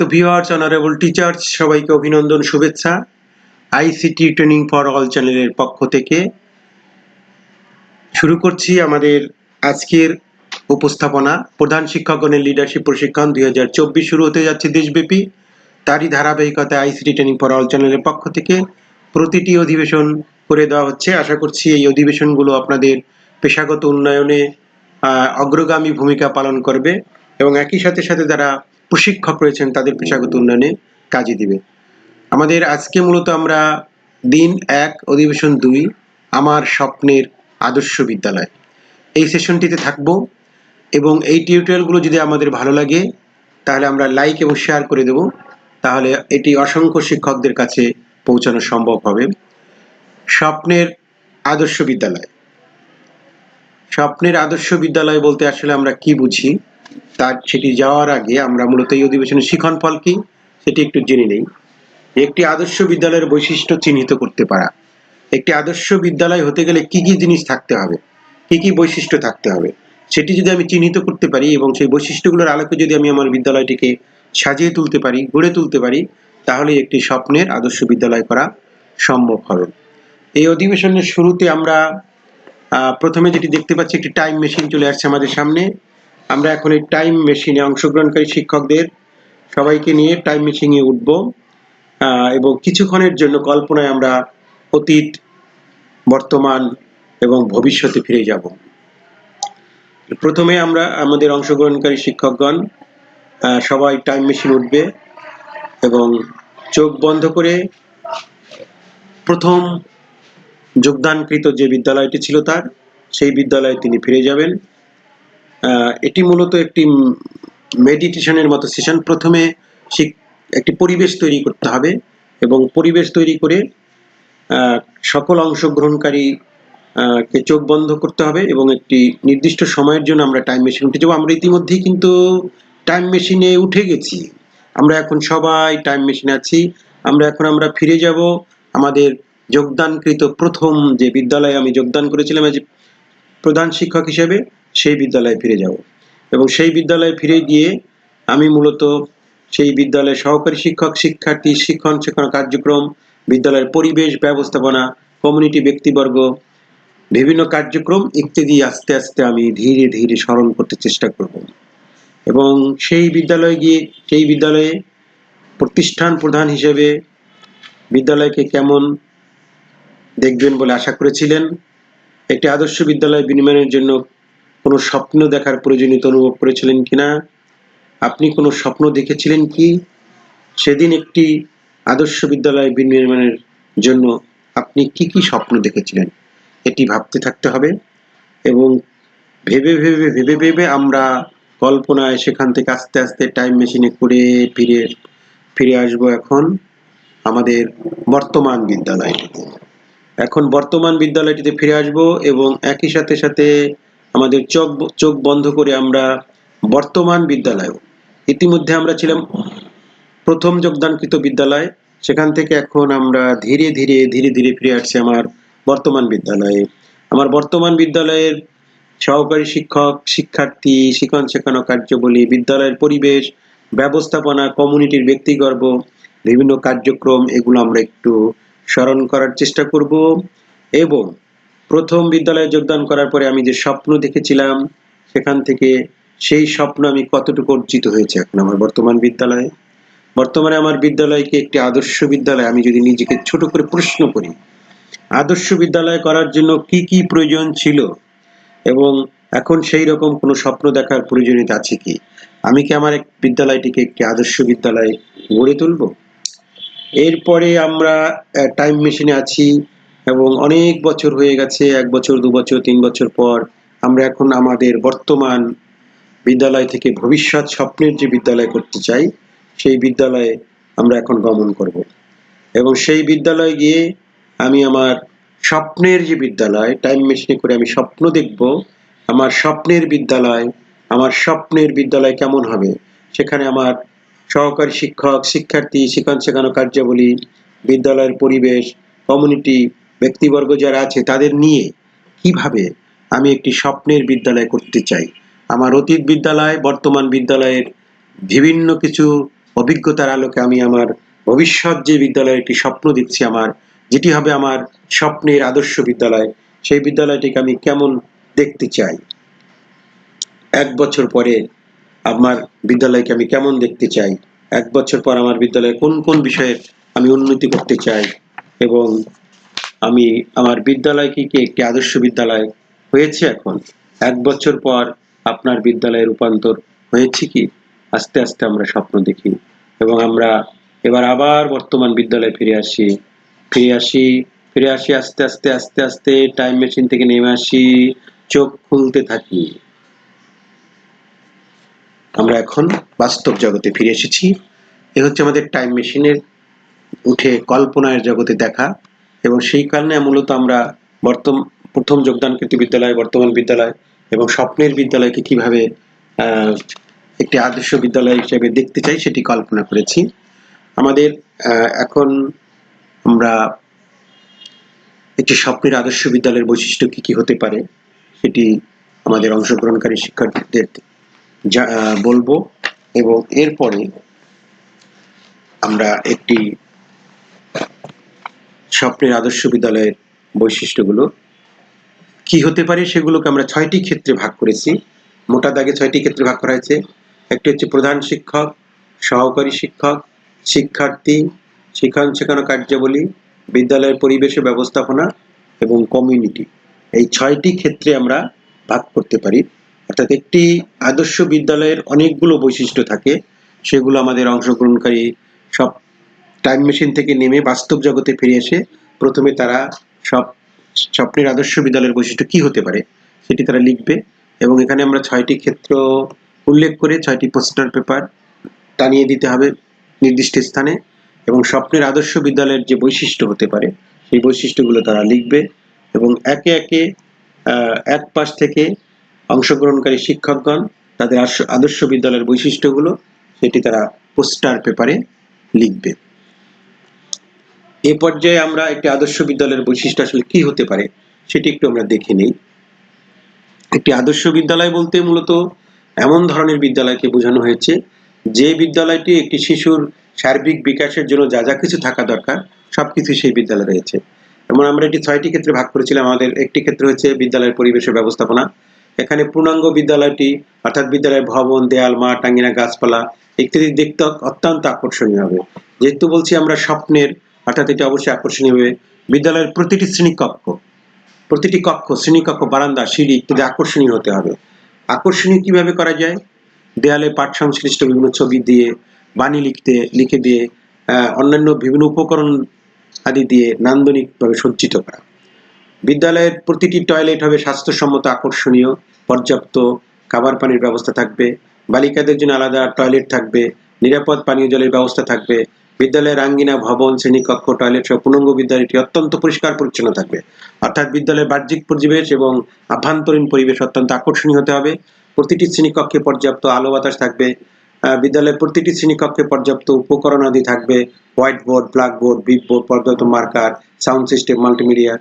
সম্মানিত viewers honourable teachers সবাইকে অভিনন্দন, শুভেচ্ছা। আইসিটি ট্রেনিং ফর অল চ্যানেলের পক্ষ থেকে শুরু করছি আমাদের আজকের উপস্থাপনা। প্রধান শিক্ষকগণের লিডারশিপ প্রশিক্ষণ দুই হাজার চব্বিশ শুরু হতে যাচ্ছে দেশব্যাপী। তারই ধারাবাহিকতায় আইসিটি ট্রেনিং ফর অল চ্যানেলের পক্ষ থেকে প্রতিটি অধিবেশন করে দেওয়া হচ্ছে। আশা করছি এই অধিবেশনগুলো আপনাদের পেশাগত উন্নয়নে অগ্রগামী ভূমিকা পালন করবে এবং একই সাথে সাথে যারা প্রশিক্ষক রয়েছেন, তাদের পেশাগত উন্নয়নে কাজে দিবে। আমাদের আজকে মূলত আমরা দিন এক, অধিবেশন দুই, আমার স্বপ্নের আদর্শ বিদ্যালয়। এই সেশনটিতে থাকব এবং এই টিউটোরিয়ালগুলো যদি আমাদের ভালো লাগে, তাহলে আমরা লাইক এবং শেয়ার করে দেব। তাহলে এটি অসংখ্য শিক্ষকদের কাছে পৌঁছানো সম্ভব হবে। স্বপ্নের আদর্শ বিদ্যালয়। স্বপ্নের আদর্শ বিদ্যালয় বলতে আসলে আমরা কি বুঝি? তার সেটি যাওয়ার আগে আমরা মূলত এই অধিবেশনের শিখন ফল কি, সেটি একটু জেনে নেই। একটি আদর্শ বিদ্যালয়ের বৈশিষ্ট্য চিহ্নিত করতে পারা। একটি আদর্শ বিদ্যালয় হতে গেলে কি কি জিনিস থাকতে হবে, কি কি বৈশিষ্ট্য থাকতে হবে, সেটি যদি আমি চিহ্নিত করতে পারি এবং সেই বৈশিষ্ট্যগুলোর আলোকে যদি আমি আমার বিদ্যালয়টিকে সাজিয়ে তুলতে পারি, গড়ে তুলতে পারি তাহলে একটি স্বপ্নের আদর্শ বিদ্যালয় করা সম্ভব হবে। এই অধিবেশনের শুরুতে আমরা প্রথমে যেটি দেখতে পাচ্ছি, একটি টাইম মেশিন চলে আসছে আমাদের সামনে। আমরা এখন এই টাইম মেশিনে অংশগ্রহণকারী শিক্ষকদের সবাইকে নিয়ে টাইম মেশিনে উঠব এবং কিছুক্ষণের জন্য কল্পনায় আমরা অতীত, বর্তমান এবং ভবিষ্যতে ফিরে যাব। প্রথমে আমরা আমাদের অংশগ্রহণকারী শিক্ষকগণ সবাই টাইম মেশিন উঠবে এবং চোখ বন্ধ করে প্রথম যোগদানকৃত যে বিদ্যালয়টি ছিল তার, সেই বিদ্যালয়ে তিনি ফিরে যাবেন। এটি মূলত একটি মেডিটেশনের মতো সেশন প্রথমে একটি পরিবেশ তৈরি করতে হবে এবং পরিবেশ তৈরি করে সকল অংশগ্রহণকারী কে চোখ বন্ধ করতে হবে এবং একটি নির্দিষ্ট সময়ের জন্য আমরা টাইম মেশিন উঠে যাব। আমরা ইতিমধ্যেই কিন্তু টাইম মেশিনে উঠে গেছি। আমরা এখন সবাই টাইম মেশিনে আছি। আমরা এখন আমরা ফিরে যাব। আমাদের যোগদানকৃত প্রথম যে বিদ্যালয়ে আমি যোগদান করেছিলাম প্রধান শিক্ষক হিসেবে সেই বিদ্যালয়ে ফিরে যাব। এবং সেই বিদ্যালয়ে ফিরে গিয়ে আমি মূলত সেই বিদ্যালয়ের সহকারী শিক্ষক, শিক্ষার্থী, শিক্ষণ শেখানো কার্যক্রম, বিদ্যালয়ের পরিবেশ ব্যবস্থাপনা কমিউনিটি ব্যক্তিবর্গ, বিভিন্ন কার্যক্রম ইত্যাদি আস্তে আস্তে আমি ধীরে ধীরে স্মরণ করতে চেষ্টা করব। এবং সেই বিদ্যালয়ে গিয়ে, সেই বিদ্যালয়ে প্রতিষ্ঠান প্রধান হিসেবে বিদ্যালয়কে কেমন দেখবেন বলে আশা করেছিলেন। একটি আদর্শ বিদ্যালয় বিনিময়ের জন্য কোনো স্বপ্ন দেখার প্রয়োজনীয়তা অনুভব করেছিলেন কিনা? আপনি কোনো স্বপ্ন দেখেছিলেন কি? সেদিন একটি আদর্শ বিদ্যালয় বিনির্মাণের জন্য আপনি কি কি স্বপ্ন দেখেছিলেন? এটি ভাবতে থাকতে হবে এবং ভেবে ভেবে ভেবে ভেবে আমরা কল্পনায় সেখান থেকে আস্তে আস্তে টাইম মেশিনে করে ফিরে ফিরে আসব এখন আমাদের বর্তমান বিদ্যালয়টিতে। এখন বর্তমান বিদ্যালয়টিতে ফিরে আসব এবং একই সাথে সাথে আমাদের চোখ চোখ বন্ধ করে আমরা বর্তমান বিদ্যালয়, ইতিমধ্যে আমরা ছিলাম প্রথম যোগদানকৃত বিদ্যালয়, সেখান থেকে এখন আমরা ধীরে ধীরে ধীরে ধীরে ফিরে আসছি আমার বর্তমান বিদ্যালয়ে। আমার বর্তমান বিদ্যালয়ের সহকারী শিক্ষক, শিক্ষার্থী, শিক্ষণ শেখানো কার্যবলী, বিদ্যালয়ের পরিবেশ, ব্যবস্থাপনা, কমিউনিটির ব্যক্তিগর্ব, বিভিন্ন কার্যক্রম, এগুলো আমরা একটু স্মরণ করার চেষ্টা করব এবং প্রথম বিদ্যালয়ে যোগদান করার পরে আমি যে স্বপ্ন দেখেছিলাম, সেখান থেকে সেই স্বপ্ন আমি কতটুকু অর্জিত হয়েছে এখন আমার বর্তমান বিদ্যালয়ে? বর্তমানে আমার বিদ্যালয়কে একটি আদর্শ বিদ্যালয়, আমি যদি নিজেকে ছোট করে প্রশ্ন করি, আদর্শ বিদ্যালয় করার জন্য কি কি প্রয়োজন ছিল? এবং এখন সেই রকম কোনো স্বপ্ন দেখার প্রয়োজনীয়তা আছে কি? আমি কি আমার এক বিদ্যালয়টিকে একটি আদর্শ বিদ্যালয় গড়ে তুলব? এরপরে আমরা টাইম মেশিনে আছি। এবং অনেক বছর হয়ে গেছে, এক বছর, দু বছর, তিন বছর পর আমরা এখন আমাদের বর্তমান বিদ্যালয় থেকে ভবিষ্যৎ স্বপ্নের যে বিদ্যালয় করতে চাই, সেই বিদ্যালয়ে আমরা এখন গমন করব। এবং সেই বিদ্যালয়ে গিয়ে আমি আমার স্বপ্নের যে বিদ্যালয় টাইম মেশিনে করে আমি স্বপ্ন দেখব, আমার স্বপ্নের বিদ্যালয়, আমার স্বপ্নের বিদ্যালয় কেমন হবে? সেখানে আমার সহকারী শিক্ষক, শিক্ষার্থী, শিক্ষণ শেখানো কার্যাবলী, বিদ্যালয়ের পরিবেশ কমিউনিটি ব্যক্তিবর্গ যারা আছে তাদের নিয়ে কীভাবে আমি একটি স্বপ্নের বিদ্যালয় করতে চাই? আমার অতীত বিদ্যালয়, বর্তমান বিদ্যালয়ের বিভিন্ন কিছু অভিজ্ঞতার আলোকে আমি আমার ভবিষ্যৎ যে বিদ্যালয়ের একটি স্বপ্ন দিচ্ছি আমার, যেটি হবে আমার স্বপ্নের আদর্শ বিদ্যালয়, সেই বিদ্যালয়টিকে আমি কেমন দেখতে চাই? এক বছর পরে আমার বিদ্যালয়কে আমি কেমন দেখতে চাই? এক বছর পর আমার বিদ্যালয়ে কোন কোন বিষয়ে আমি উন্নতি করতে চাই? এবং আমি আমার বিদ্যালয়কে কি একটি আদর্শ বিদ্যালয় হয়েছে এখন? এক বছর পর আপনার বিদ্যালয়ে রূপান্তর হয়েছে কি? আস্তে আস্তে আমরা স্বপ্ন দেখি এবং আমরা এবার আবার বর্তমান বিদ্যালয়ে ফিরে আসি। ফিরে আসি ফিরে আসি, আস্তে আস্তে আস্তে আস্তে টাইম মেশিন থেকে নেমে আসি, চোখ খুলতে থাকি। আমরা এখন বাস্তব জগতে ফিরে এসেছি। এ হচ্ছে আমাদের টাইম মেশিনের উঠে কল্পনার জগতে দেখা। এবং সেই কারণে মূলত আমরা বর্তমান প্রথম যোগদানকৃত বিদ্যালয়, বর্তমান বিদ্যালয় এবং স্বপ্নের বিদ্যালয়কে কীভাবে একটি আদর্শ বিদ্যালয় হিসেবে দেখতে চাই সেটি কল্পনা করেছি। আমাদের এখন আমরা একটি স্বপ্নের আদর্শ বিদ্যালয়ের বৈশিষ্ট্য কি কি হতে পারে সেটি আমাদের অংশগ্রহণকারী শিক্ষার্থীদের যা- বলব এবং এরপরে আমরা একটি স্বপ্নের আদর্শ বিদ্যালয়ের বৈশিষ্ট্যগুলো কি হতে পারে সেগুলোকে আমরা ছয়টি ক্ষেত্রে ভাগ করেছি। মোটা দাগে ছয়টি ক্ষেত্রে ভাগ করা হয়েছে। একটি হচ্ছে প্রধান শিক্ষক, সহকারী শিক্ষক, শিক্ষার্থী শিক্ষায়ন শেখানো কার্যাবলী, বিদ্যালয়ের পরিবেশ ব্যবস্থাপনা এবং কমিউনিটি। এই ছয়টি ক্ষেত্রে আমরা ভাগ করতে পারি। অর্থাৎ একটি আদর্শ বিদ্যালয়ের অনেকগুলো বৈশিষ্ট্য থাকে। সেগুলো আমাদের অংশগ্রহণকারী সব টাইম মেশিন থেকে নেমে বাস্তব জগতে ফিরে এসে প্রথমে তারা সব স্বপ্নের আদর্শ বিদ্যালয়ের বৈশিষ্ট্য কি হতে পারে সেটি তারা লিখবে এবং এখানে আমরা ছয়টি ক্ষেত্র উল্লেখ করে ছয়টি পোস্টার পেপার টানিয়ে দিতে হবে নির্দিষ্ট স্থানে এবং স্বপ্নের আদর্শ বিদ্যালয়ের যে বৈশিষ্ট্য হতে পারে সেই বৈশিষ্ট্যগুলো তারা লিখবে এবং একে একে এক পাশ থেকে অংশগ্রহণকারী শিক্ষকগণ তাদের আদর্শ- আদর্শ বিদ্যালয়ের বৈশিষ্ট্যগুলো সেটি তারা পোস্টার পেপারে লিখবে। এ পর্যায়ে আমরা একটি আদর্শ বিদ্যালয়ের বৈশিষ্ট্য আসলে কি হতে পারে সেটি একটু আমরা দেখে নিই। একটি আদর্শ বিদ্যালয় বলতে মূলত এমন ধরনের বিদ্যালয়কে বোঝানো হয়েছে, যে বিদ্যালয়টি একটি শিশুর সার্বিক বিকাশের জন্য যা যা কিছু থাকা দরকার সব সবকিছু সেই বিদ্যালয়ে রয়েছে। যেমন আমরা এটি ছয়টি ক্ষেত্রে ভাগ করেছিলাম, আমাদের একটি ক্ষেত্র হচ্ছে বিদ্যালয়ের পরিবেশের ব্যবস্থাপনা। এখানে পূর্ণাঙ্গ বিদ্যালয়টি, অর্থাৎ বিদ্যালয়ের ভবন, দেয়াল, মাঠ, টাঙ্গিনা, গাছপালা ইত্যাদি দেখতে অত্যন্ত আকর্ষণীয় হবে। যেহেতু বলছি আমরা স্বপ্নের অর্থাৎ এটা অবশ্যই আকর্ষণীয় হবে বিদ্যালয়ের প্রতিটি শ্রেণীকক্ষ, প্রতিটি কক্ষ, শ্রেণীকক্ষ, বারান্দা, সিঁড়ি ইত্যাদি আকর্ষণীয় হতে হবে। আকর্ষণীয় কীভাবে করা যায়? দেয়ালে পাঠ সংশ্লিষ্ট বিভিন্ন ছবি দিয়ে, বাণী লিখতে, লিখে দিয়ে অন্যান্য বিভিন্ন উপকরণ আদি দিয়ে নান্দনিকভাবে সজ্জিত করা। বিদ্যালয়ের প্রতিটি টয়লেট হবে স্বাস্থ্যসম্মত, আকর্ষণীয়, পর্যাপ্ত খাবার পানির ব্যবস্থা থাকবে, বালিকাদের জন্য আলাদা টয়লেট থাকবে, নিরাপদ পানীয় জলের ব্যবস্থা থাকবে বিদ্যালয়ের আঙ্গিনা, ভবন শ্রেণীকক্ষ টয়লেট সহ পূর্ণাঙ্গ বিদ্যালয়টি অত্যন্ত পরিষ্কার পরিচ্ছন্ন থাকবে। অর্থাৎ বিদ্যালয়ের বাহ্যিক পরিবেশ এবং আভ্যন্তরীণ পরিবেশ অত্যন্ত আকর্ষণীয় হতে হবে। প্রতিটি শ্রেণীকক্ষে পর্যাপ্ত আলো বাতাস থাকবে। বিদ্যালয়ের প্রতিটি শ্রেণীকক্ষে পর্যাপ্ত উপকরণ আদি থাকবে। White board, black board, big board, পর্যাপ্ত মার্কার, সাউন্ড সিস্টেম, মাল্টিমিডিয়া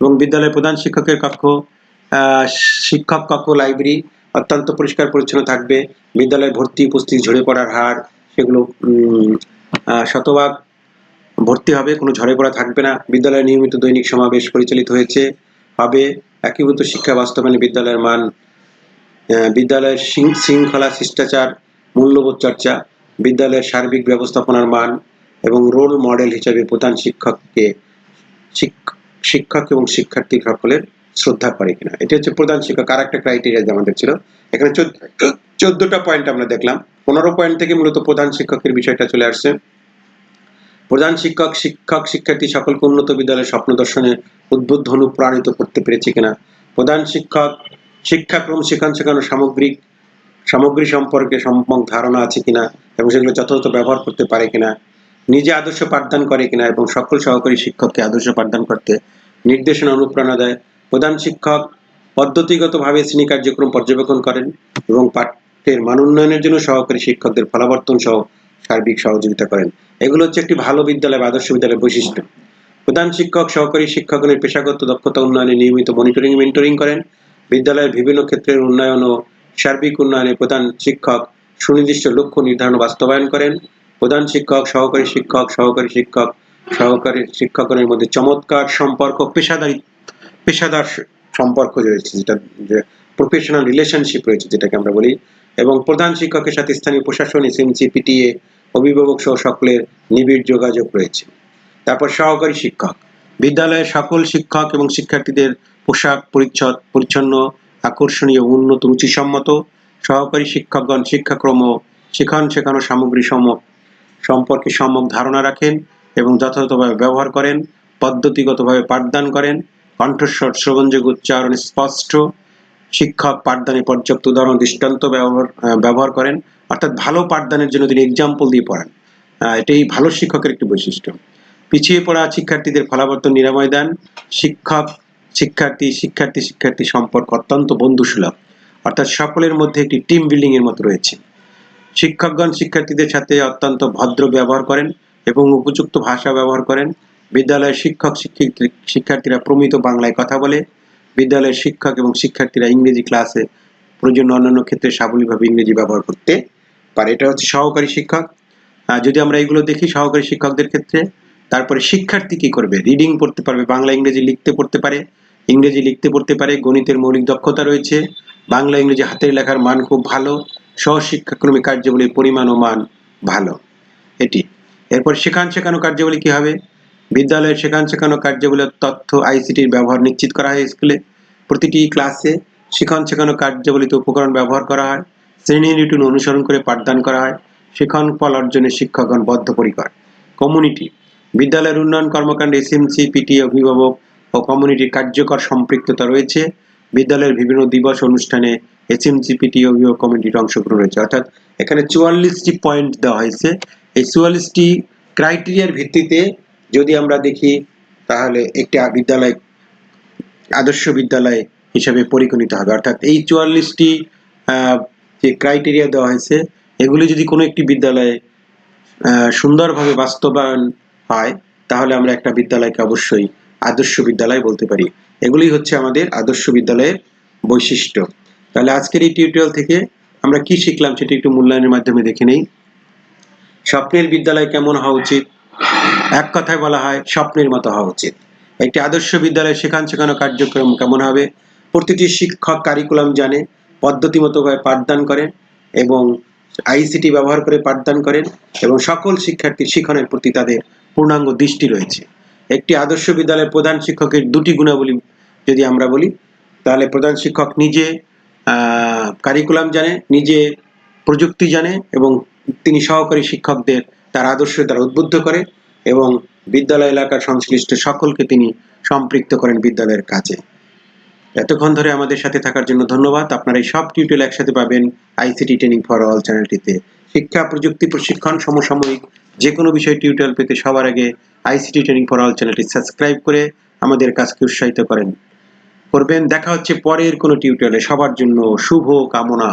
এবং বিদ্যালয়ের প্রধান শিক্ষকের কক্ষ শিক্ষক কক্ষ, লাইব্রেরি অত্যন্ত পরিষ্কার পরিচ্ছন্ন থাকবে। বিদ্যালয়ে ভর্তি উপস্থিতি ঝরে পড়ার হার, সেগুলো শতভাগ ভর্তি হবে, কোনো ঝরে পড়া থাকবে না। বিদ্যালয়ে নিয়মিত দৈনিক সমাবেশ পরিচালিত হয়েছে। হবে একীভূত শিক্ষা বাস্তবায়নে বিদ্যালয়ের মান বিদ্যালয়ের শৃঙ্খলা শিষ্টাচার, মূল্যবোধ চর্চা, বিদ্যালয়ের সার্বিক ব্যবস্থাপনার মান এবং রোল মডেল হিসেবে প্রধান শিক্ষককে, শিক- শিক্ষক এবং শিক্ষার্থী সকলের শ্রদ্ধা করে কিনা। এটা হচ্ছে প্রধান শিক্ষক। আর একটা ক্রাইটেরিয়া আমাদের ছিল, এখানে চোদ্দটা পয়েন্ট আমরা দেখলাম। পনেরো পয়েন্ট থেকে মূলত প্রধান শিক্ষকের বিষয়টা চলে আসছে। প্রধান শিক্ষক শিক্ষক, শিক্ষার্থী সকলকে উন্নত বিদ্যালয়ের স্বপ্ন দর্শনে উদ্বুদ্ধ, অনুপ্রাণিত করতে পেরেছে কিনা? প্রধান শিক্ষক, শিক্ষাক্রম শেখান, শেখানো সামগ্রিক, সামগ্রী সম্পর্কে সম্যক ধারণা আছে কিনা? এবং সেগুলো যথাযথ ব্যবহার করতে পারে কিনা? নিজে আদর্শ পাঠদান করে কিনা? এবং সকল সহকারী শিক্ষককে আদর্শ পাঠদান করতে নির্দেশনা, অনুপ্রেরণা দেয়। প্রধান শিক্ষক পদ্ধতিগতভাবে শ্রেণি কার্যক্রম পর্যবেক্ষণ করেন এবং পাঠ্যের মান উন্নয়নের জন্য সহকারী শিক্ষকদের ফলাবর্তন সহ সার্বিক সহযোগিতা করেন। এগুলো হচ্ছে একটি ভালো বিদ্যালয় বা আদর্শ বিদ্যালয়ের বৈশিষ্ট্য। প্রধান শিক্ষক, সহকারী শিক্ষকগণের পেশাগত দক্ষতা উন্নয়নে নিয়মিত মনিটরিং মেন্টরিং করেন। বিদ্যালয়ের বিভিন্ন ক্ষেত্রের উন্নয়ন ও সার্বিক উন্নয়নে প্রধান শিক্ষক সুনির্দিষ্ট লক্ষ্য নির্ধারণ বাস্তবায়ন করেন। প্রধান শিক্ষক, সহকারী শিক্ষক সহকারী শিক্ষক, সহকারী শিক্ষকগণের মধ্যে চমৎকার সম্পর্ক পেশাদারি পেশাদার সম্পর্ক রয়েছে, যেটা যে প্রফেশনাল রিলেশনশিপ রয়েছে, যেটাকে আমরা বলি, এবং প্রধান শিক্ষকের সাথে স্থানীয় প্রশাসন এসএমসি পিটিএ অভিভাবক সহ সকলের নিবিড় যোগাযোগ রয়েছে। তারপর সহকারী শিক্ষক। বিদ্যালয়ের সকল শিক্ষক এবং শিক্ষার্থীদের পোশাক পরিচ্ছদ, পরিচ্ছন্ন, আকর্ষণীয়, উন্নত, রুচিসম্মত সহকারী শিক্ষকগণ শিক্ষাক্রম শিখন শেখানো সামগ্রী সম, সম্পর্কে সম্যক ধারণা রাখেন এবং যথাযথভাবে ব্যবহার করেন, পদ্ধতিগতভাবে পাঠদান করেন কণ্ঠস্বর শ্রবণযোগ্য উচ্চারণ স্পষ্ট। শিক্ষক পাঠদানে পর্যাপ্ত উদাহরণ, দৃষ্টান্ত ব্যবহার ব্যবহার করেন। অর্থাৎ ভালো পাঠদানের জন্য তিনি এক্সাম্পল দিয়ে পড়ান। এটাই ভালো শিক্ষকের একটি বৈশিষ্ট্য। পিছিয়ে পড়া শিক্ষার্থীদের ফলাবর্তন নিরাময় দান। শিক্ষক, শিক্ষার্থী শিক্ষার্থী শিক্ষার্থী সম্পর্ক অত্যন্ত বন্ধুসুলভ। অর্থাৎ সকলের মধ্যে একটি টিম বিল্ডিং এর মতো রয়েছে। শিক্ষকগণ শিক্ষার্থীদের সাথে অত্যন্ত ভদ্র ব্যবহার করেন এবং উপযুক্ত ভাষা ব্যবহার করেন। বিদ্যালয়ের শিক্ষক শিক্ষার্থীরা প্রমিত বাংলায় কথা বলে। বিদ্যালয়ের শিক্ষক এবং শিক্ষার্থীরা ইংরেজি ক্লাসে প্রয়োজন অন্যান্য ক্ষেত্রে সাবলীলভাবে ইংরেজি ব্যবহার করতে পারে। এটা হচ্ছে সহকারী শিক্ষক। যদি আমরা এগুলো দেখি সহকারী শিক্ষকদের ক্ষেত্রে, তারপরে শিক্ষার্থী কি করবে? রিডিং পড়তে পারবে, বাংলা, ইংরেজি লিখতে পড়তে পারে। ইংরেজি লিখতে পড়তে পারে, গণিতের মৌলিক দক্ষতা রয়েছে। বাংলা, ইংরেজি হাতের লেখার মান খুব ভালো। সহশিক্ষাক্রমিক কার্যাবলীর পরিমাণ ও মান ভালো। এটি। এরপর শেখান, শেখানো কার্যাবলী কি হবে? বিদ্যালয়ের শেখান শেখানো কার্যাবলীর তথ্য আইসিটির ব্যবহার নিশ্চিত করা হয় স্কুলে। প্রতিটি ক্লাসে শিখন শেখানো কার্যাবলীতে উপকরণ ব্যবহার করা হয়। শ্রেণি রুটিন অনুসরণ করে পাঠদান করা হয়। শিখন ফল অর্জনে শিক্ষকগণ বদ্ধপরিকর। কমিউনিটি। বিদ্যালয়ের উন্নয়ন কর্মকাণ্ডে এসএমসি পিটি অভিভাবক ও কমিউনিটির কার্যকর সম্পৃক্ততা রয়েছে। বিদ্যালয়ের বিভিন্ন দিবস অনুষ্ঠানে এসএমসি পিটি অভিভাবক কমিটির অংশগ্রহণ রয়েছে। অর্থাৎ এখানে চুয়াল্লিশটি পয়েন্ট দেওয়া হয়েছে। এই চুয়াল্লিশটি ক্রাইটেরিয়ার ভিত্তিতে যদি আমরা দেখি, তাহলে একটি বিদ্যালয় আদর্শ বিদ্যালয় হিসাবে পরিগণিত হবে। অর্থাৎ এই চুয়াল্লিশটি যে ক্রাইটেরিয়া দেওয়া হয়েছে, এগুলি যদি কোনো একটি বিদ্যালয়ে সুন্দরভাবে বাস্তবায়ন হয়, তাহলে আমরা একটা বিদ্যালয়কে অবশ্যই আদর্শ বিদ্যালয় বলতে পারি। এগুলি হচ্ছে আমাদের আদর্শ বিদ্যালয়ের বৈশিষ্ট্য। তাহলে আজকের এই টিউটোরিয়াল থেকে আমরা কি শিখলাম সেটি একটু মূল্যায়নের মাধ্যমে দেখে নেই। স্বপ্নের বিদ্যালয় কেমন হওয়া উচিত? এক কথায় বলা হয়, স্বপ্নের মতো হওয়া উচিত। একটি আদর্শ বিদ্যালয়ে শেখান শেখানো কার্যক্রম কেমন হবে, প্রতিটি শিক্ষক কারিকুলাম জানে পদ্ধতি মতোভাবে পাঠদান করেন এবং আইসিটি ব্যবহার করে পাঠদান করেন এবং সকল শিক্ষার্থীর শিক্ষণের প্রতি তাদের পূর্ণাঙ্গ দৃষ্টি রয়েছে। একটি আদর্শ বিদ্যালয়ের প্রধান শিক্ষকের দুটি গুণাবলী যদি আমরা বলি, তাহলে প্রধান শিক্ষক নিজে কারিকুলাম জানে, নিজে প্রযুক্তি জানে এবং তিনি সহকারী শিক্ষকদের তার আদর্শ দ্বারা উদ্বুদ্ধ করে এবং বিদ্যালয় এলাকার সংশ্লিষ্ট সকলকে তিনি সম্পৃক্ত করেন বিদ্যালয়ের কাজে। এতক্ষণ ধরে আমাদের সাথে থাকার জন্য ধন্যবাদ। আপনারা এই সব টিউটোরিয়াল একসাথে পাবেন আইসিটি ট্রেনিং ফর অল চ্যানেলটিতে শিক্ষা, প্রযুক্তি, প্রশিক্ষণ, সমসাময়িক যে কোনো বিষয় টিউটোরিয়াল পেতে সবার আগে আইসিটি ট্রেনিং ফর অল চ্যানেলটি সাবস্ক্রাইব করে আমাদের কাজকে উৎসাহিত করেন। করবেন। দেখা হচ্ছে পরের কোনো টিউটোরিয়ালে সবার জন্য শুভ কামনা।